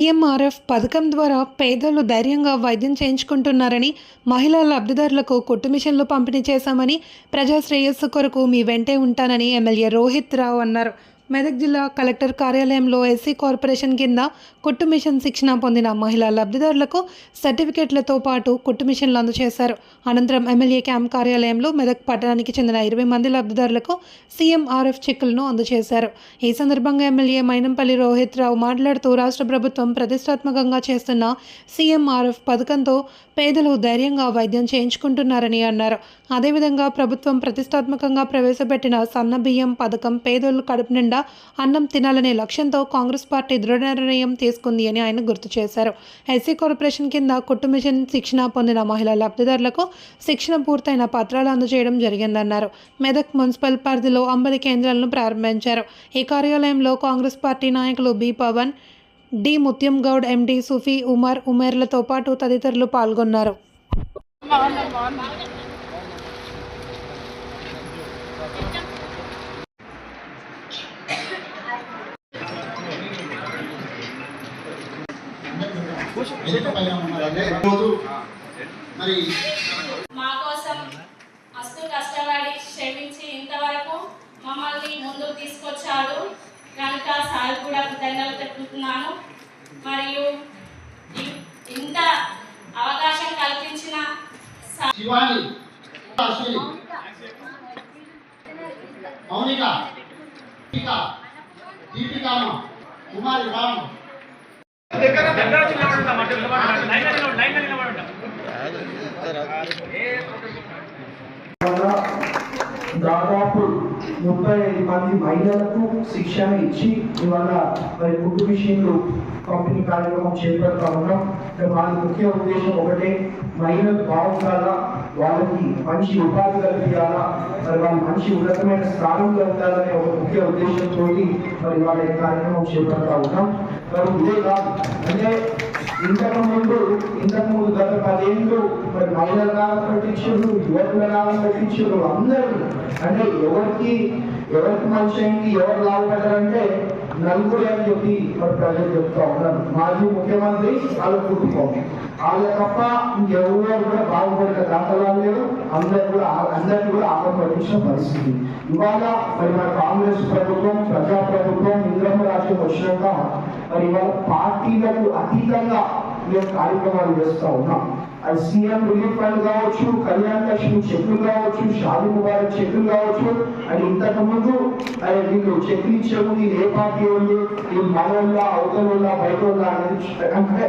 ఈఎంఆర్ఎఫ్ పథకం ద్వారా పేదలు ధైర్యంగా వైద్యం చేయించుకుంటున్నారని మహిళా లబ్ధిదారులకు కుట్టు మిషన్లు పంపిణీ చేశామని ప్రజా శ్రేయస్సు కొరకు మీ వెంటే ఉంటానని ఎమ్మెల్యే రోహిత్ రావు అన్నారు. మెదక్ జిల్లా కలెక్టర్ కార్యాలయంలో ఎస్సీ కార్పొరేషన్ కింద కుట్టు మిషన్ శిక్షణ పొందిన మహిళా లబ్ధిదారులకు సర్టిఫికెట్లతో పాటు కుట్టు మిషన్లు అందజేశారు. అనంతరం ఎమ్మెల్యే క్యాంప్ కార్యాలయంలో మెదక్ పట్టణానికి చెందిన ఇరవై మంది లబ్ధిదారులకు సీఎంఆర్ఎఫ్ చెక్కులను అందజేశారు. ఈ సందర్భంగా ఎమ్మెల్యే మైనంపల్లి రోహిత్ రావు మాట్లాడుతూ రాష్ట్ర ప్రభుత్వం ప్రతిష్టాత్మకంగా చేస్తున్న సీఎంఆర్ఎఫ్ పథకంతో పేదలు ధైర్యంగా వైద్యం చేయించుకుంటున్నారని అన్నారు. అదేవిధంగా ప్రభుత్వం ప్రతిష్టాత్మకంగా ప్రవేశపెట్టిన సన్న బియ్యం పథకం పేదోళ్ళు కడుపు నిండా అన్నం తినాలనే లక్ష్యంతో కాంగ్రెస్ పార్టీ దృఢ నిర్ణయం తీసుకుంది అని ఆయన గుర్తు చేశారు. ఎస్సీ కార్పొరేషన్ కింద కుట్టు మిషన్ శిక్షణ పొందిన మహిళా లబ్ధిదారులకు శిక్షణ పూర్తయిన పత్రాలు అందజేయడం జరిగిందన్నారు. మెదక్ మున్సిపల్ పరిధిలో అంబలి కేంద్రాలను ప్రారంభించారు. ఈ కార్యాలయంలో కాంగ్రెస్ పార్టీ నాయకులు B Pavan D Mutyam Goud MD Sufi Umar ఉమేర్లతో పాటు తదితరులు పాల్గొన్నారు. రోజు మరి మా కోసం మస్తు కష్టపడి శ్రమించి ఇంతవరకు మమ్మల్ని ముందుకు తీసుకొచ్చాడు కనుక సార్ కూడా కృతజ్ఞతలు తెలుపుతున్నాను. మరియు ఇంత అవకాశం కల్పించిన శివాని అశ్విని మౌనిక దీపికామ కుమారి రామ దాదాపు ముప్పై ఐదు మంది మహిళలకు శిక్షణ ఇచ్చి ఇవాళ మరి కుట్టు విషయంలో పంపిణీ కార్యక్రమం చేపడతా ఉన్నాం. వాళ్ళ ముఖ్య ఉద్దేశం ఒకటే మహిళలు బాగుండాలా వాళ్ళకి మంచి ఉపాధి కల్పించాలా మరి వాళ్ళు మంచి ఉన్నతమైన స్థానం కలుగుతారనే ఒక ఉద్దేశంతో మరి వాళ్ళ కార్యక్రమం చేపడతా ఉన్నాం. మరి ఇదే కాదు అంటే ఇంతకు ముందు ఇంతకు ముందు గత పదేళ్ళు మరి మహిళల కాలం పెట్టించారు యువకుల కాలం పెట్టించారు అందరూ అంటే ఎవరికి ఎవరికి మంచి అయింది ఎవరు లాభపడ్డారంటే నలుగురు అని చెప్పి మరి ప్రజలు చెప్తా ఉన్నారు. మాజీ ముఖ్యమంత్రి వాళ్ళ కుటుంబం వాళ్ళ తప్ప ఇంకెవరు కూడా బాగుపడిన దాఖలాలు లేవు. అందరు కూడా అందరికీ కూడా ఆపపట్టించిన పరిస్థితి. ఇవాళ మరి మన కాంగ్రెస్ ప్రభుత్వం ప్రజా ప్రభుత్వం ఇంద్రమ్మ రాష్ట్రం వచ్చినాక మరి ఇవాళ పార్టీలకు అతీతంగా మేము కార్యక్రమాలు చేస్తూ ఉన్నాం. అది సీఎం రిలీఫ్ ఫండ్ కావచ్చు కళ్యాణ లక్ష్మి చెక్కులు కావచ్చు షాది ముబారక్ చెక్కులు కావచ్చు. అది ఇంతకు ముందు అది వీళ్ళు చెక్కులు ఇచ్చే ముందు ఏ పార్టీ ఉంది ఈ మనోళ్ళ అవతల బయట అనేది